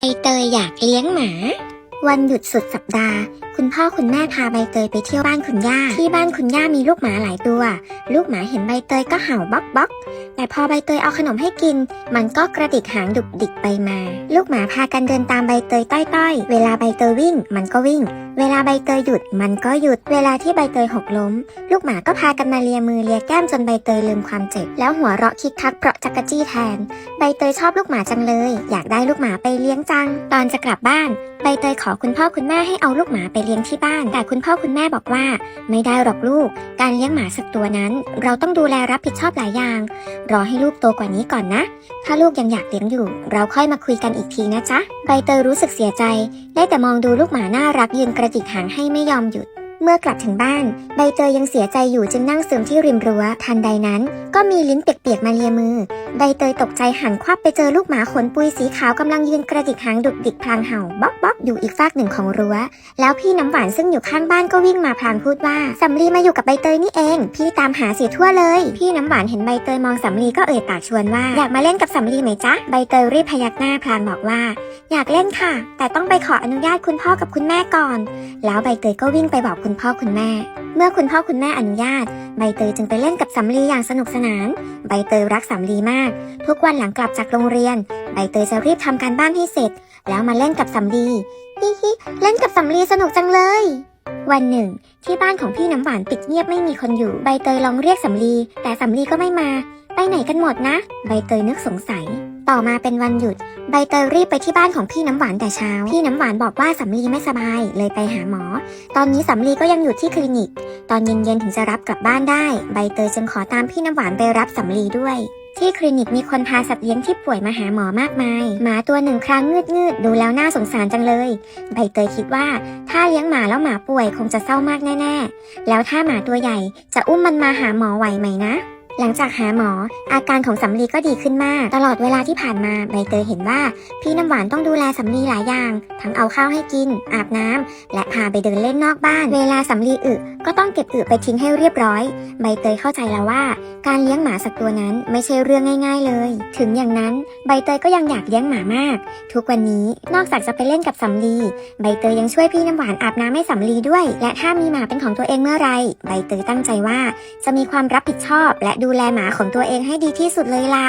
ใบเตยอยากเลี้ยงหมา วันหยุดสุดสัปดาห์ คุณพ่อคุณแม่พาใบเตยไปเที่ยวบ้านคุณย่า ที่บ้านคุณย่ามีลูกหมาหลายตัว ลูกหมาเห็นใบเตยก็เห่าบ๊อกบ๊อกแต่พอใบเตยเอาขนมให้กิน มันก็กระดิกหางดุกดิกไปมา ลูกหมาพากันเดินตามใบเตยต้อยๆ เวลาใบเตยวิ่ง มันก็วิ่ง เวลาใบเตยหยุด มันก็หยุด เวลาที่ใบเตยหกล้ม ลูกหมาก็พากันมาเลียมือเลียแก้มจนใบเตยลืมความเจ็บ แล้วหัวเราะคิกคักเพราะจักรจี้แทน ใบเตยชอบลูกหมาจังเลย อยากได้ลูกหมาไปเลี้ยงจัง ตอนจะกลับบ้าน ใบเตยขอคุณพ่อคุณแม่ให้เอาลูกหมาไปเลี้ยงที่บ้าน แต่คุณพ่อคุณแม่บอกว่า ไม่ได้หรอกลูก การเลี้ยงหมาสักตัวนั้น เราต้องดูแลรับผิดชอบหลายอย่าง รอให้ลูกโตกว่านี้ก่อนนะ ถ้าลูกยังอยากเลี้ยงอยู่ เราค่อยมาคุยกันอีกทีนะจ๊ะใบเตยรู้สึกเสียใจ ได้แต่มองดูลูกหมาน่ารักยืนกระดิกหางให้ไม่ยอมหยุด เมื่อกลับถึงบ้าน ใบเตยยังเสียใจอยู่จึงนั่งซึมที่ริมรั้วทันใดนั้น ก็มีลิ้นเปียกๆมาเลียมือ ใบเตยตกใจหันควับไปเจอลูกหมาขนปุยสีขาวกำลังยืนกระดิกหางดุกดิกพลางเห่าบ๊อกบ๊อกอยู่อีกฟากหนึ่งของรั้ว แล้วพี่น้ำหวานซึ่งอยู่ข้างบ้านก็วิ่งมาพลางพูดว่าสำลีมาอยู่กับใบเตยนี่เอง พี่ตามหาเสียทั่วเลย พี่น้ำหวานเห็นใบเตยมองสำลีก็เอ่ยปากชวนว่าอยากมาเล่นกับสำลีไหมจ๊ะใบเตยรีบพยักหน้าพลางบอกว่า อยากเล่นค่ะ แต่ต้องไปขออนุญาตคุณพ่อกับคุณแม่ก่อน แล้วใบเตยก็วิ่งไปบอกคุณพ่อคุณแม่ เมื่อคุณพ่อคุณแม่อนุญาต ใบเตยจึงไปเล่นกับสำลีอย่างสนุกสนาน ใบเตยรักสำลีมาก ทุกวันหลังกลับจากโรงเรียน ใบเตยจะรีบทำการบ้านให้เสร็จ แล้วมาเล่นกับสำลีฮิฮิเล่นกับสำลีสนุกจังเลยวันหนึ่ง ที่บ้านของพี่น้ำหวานปิดเงียบไม่มีคนอยู่ใบเตยลองเรียกสำลีแต่สำลีก็ไม่มา ไปไหนกันหมดนะ ใบเตยนึกสงสัย ต่อมาเป็นวันหยุด ใบเตยรีบไปที่บ้านของพี่น้ำหวานแต่เช้า พี่น้ำหวานบอกว่าสำลีไม่สบาย เลยไปหาหมอ ตอนนี้สำลีก็ยังอยู่ที่คลินิก ตอนเย็นๆถึงจะรับกลับบ้านได้ ใบเตยจึงขอตามพี่น้ำหวานไปรับสำลีด้วย ที่คลินิกมีคนพาสัตว์เลี้ยงที่ป่วยมาหาหมอมากมาย หมาตัวหนึ่งครั้งงืดงืดดูแล้วน่าสงสารจังเลย ใบเตยคิดว่า ถ้าเลี้ยงหมาแล้วหมาป่วยคงจะเศร้ามากแน่ ๆ แล้วถ้าหมาตัวใหญ่จะอุ้มมันมาหาหมอไหวไหมนะ หลังจากหาหมอ อาการของสำลีก็ดีขึ้นมาก ตลอดเวลาที่ผ่านมาใบเตยเห็นว่า พี่น้ำหวานต้องดูแลสำลีหลายอย่าง ทั้งเอาข้าวให้กิน อาบน้ำและพาไปเดินเล่นนอกบ้าน เวลาสำลีอึก็ต้องเก็บอึไปทิ้งให้เรียบร้อย ใบเตยเข้าใจแล้วว่า การเลี้ยงหมาสักตัวนั้นไม่ใช่เรื่องง่าย ๆเลย ถึงอย่างนั้นใบเตยก็ยังอยากเลี้ยงหมามาก ทุกวันนี้นอกจากจะไปเล่นกับสำลีใบเตยยังช่วยพี่น้ำหวานอาบน้ำให้สำลีด้วย และถ้ามีหมาเป็นของตัวเองเมื่อไหรใบเตยตั้งใจว่า จะมีความรับผิดชอบและดูแลหมาของตัวเองให้ดีที่สุดเลยละ